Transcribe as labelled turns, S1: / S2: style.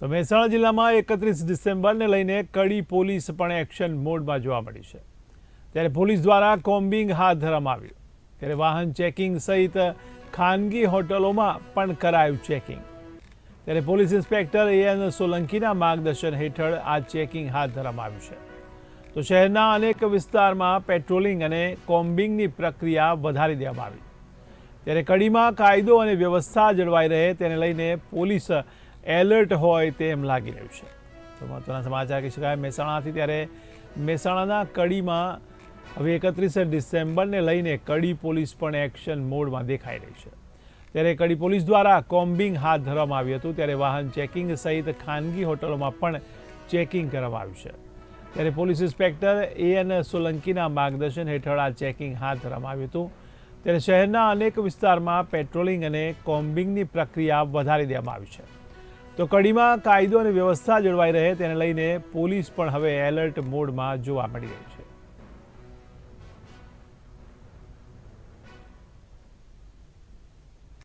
S1: તો મહેસાણા જિલ્લામાં એકત્રીસ ડિસેમ્બરને લઈને કડી પોલીસ પણ એક્શન મોડમાં જોવા મળી છે. ત્યારે પોલીસ દ્વારા કોમ્બિંગ હાથ ધરવામાં આવ્યું. ત્યારે વાહન ચેકિંગ સહિત ખાનગી હોટલોમાં પણ કરાયું ચેકિંગ. ત્યારે પોલીસ ઇન્સ્પેક્ટર એન સોલંકીના માર્ગદર્શન હેઠળ આ ચેકિંગ હાથ ધરવામાં આવ્યું છે. તો શહેરના અનેક વિસ્તારમાં પેટ્રોલિંગ અને કોમ્બિંગની પ્રક્રિયા વધારી દેવામાં આવી. ત્યારે કડીમાં કાયદો અને વ્યવસ્થા જળવાઈ રહે તેને લઈને પોલીસ એલર્ટ હોય તેમ લાગી રહ્યું છે. તો મહત્વના સમાચાર કહી શકાય મહેસાણાથી ત્યારે મહેસાણાના કડીમાં હવે એકત્રીસ ડિસેમ્બરને લઈને કડી પોલીસ પણ એક્શન મોડમાં દેખાઈ રહી છે. ત્યારે કડી પોલીસ દ્વારા કોમ્બિંગ હાથ ધરવામાં આવ્યું હતું, ત્યારે વાહન ચેકિંગ સહિત ખાનગી હોટલોમાં પણ ચેકિંગ કરવામાં આવ્યું છે. ત્યારે પોલીસ ઇન્સ્પેક્ટર એ એન સોલંકીના માર્ગદર્શન હેઠળ આ ચેકિંગ હાથ ધરવામાં આવ્યું હતું. ત્યારે શહેરના અનેક વિસ્તારમાં પેટ્રોલિંગ અને કોમ્બિંગની પ્રક્રિયા વધારી દેવામાં આવી છે. તો કડીમાં કાયદો અને વ્યવસ્થા જળવાઈ રહે તેને લઈને પોલીસ પણ હવે એલર્ટ મોડમાં જોવા મળી રહી છે.